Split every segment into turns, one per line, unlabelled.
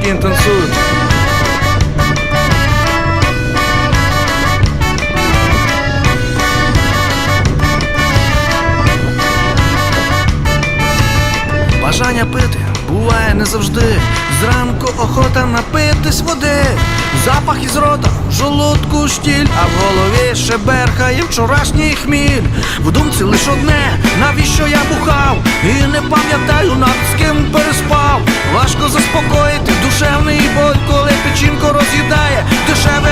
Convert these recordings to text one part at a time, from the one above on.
Мужики танцуют. Бажання пити буває не завжди. Зранку охота напитись води. Запах із рота, жолудку штіль, а в голові ще берхає вчорашній хміль. В думці лиш одне, навіщо я бухав? І не пам'ятаю над з ким переспав. Важко заспокоїти душевний боль, коли печінку роз'їдає дешевий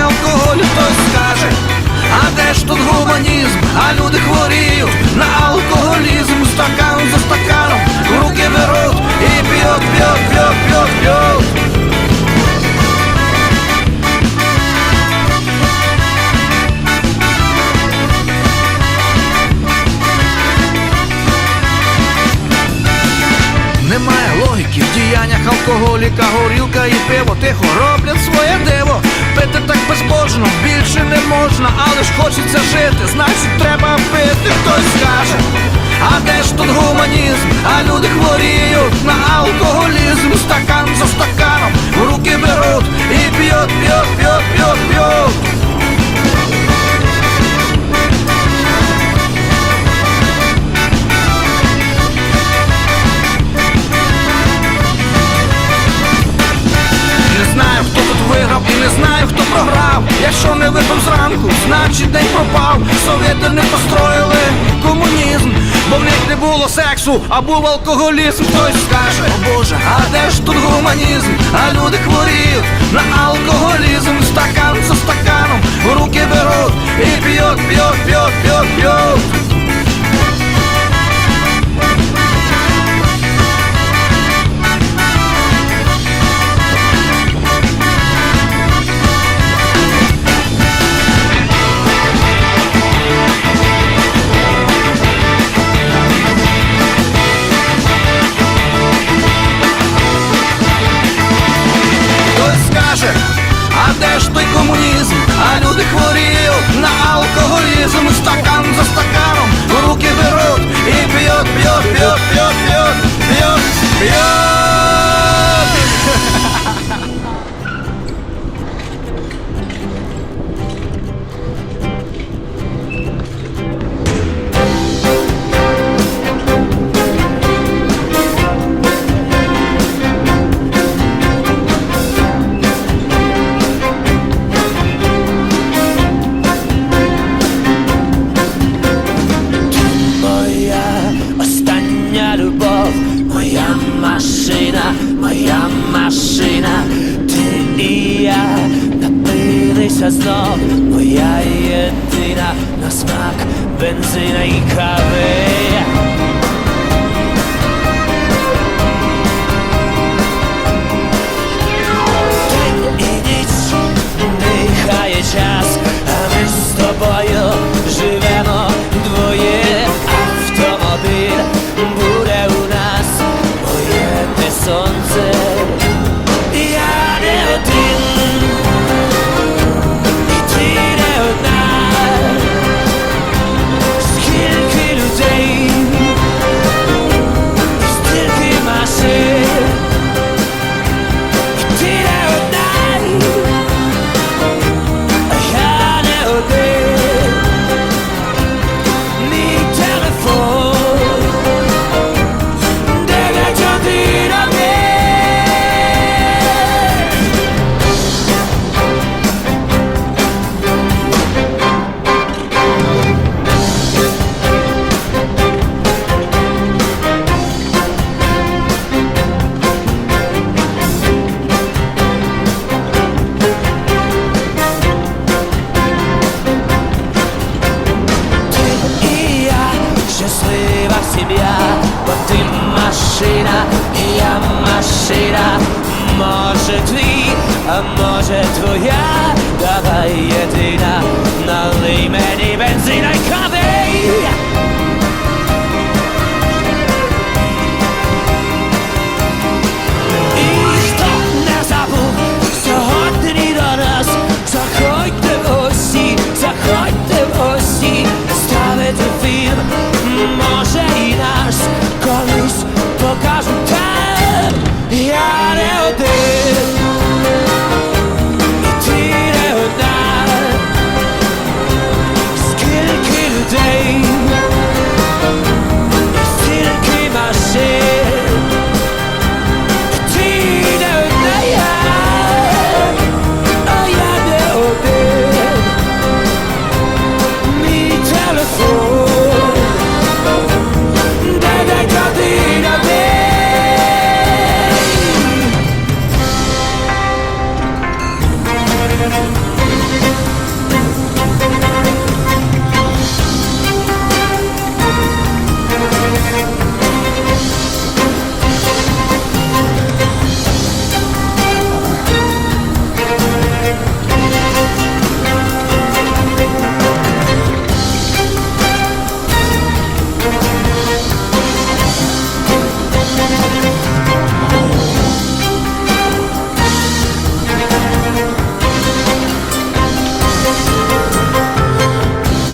ж хочеться жити, значить треба пити, хтось скаже. А де ж тут гуманізм? А люди Не зранку, значить день пропав. Совєти не построїли комунізм, бо в них не було сексу, а був алкоголізм. Хтось скаже, о Боже, а де ж тут гуманізм? А люди хворіють на алкоголізм, стакан за стаканом, руки беруть і п'ють, п'ють, п'ють.
Машина, ти і я напилися знов, моя єдина на смак бензина і кави. машина, я машина, може твій, а може твоя, давай єдина, налий мені бензина. Thank you.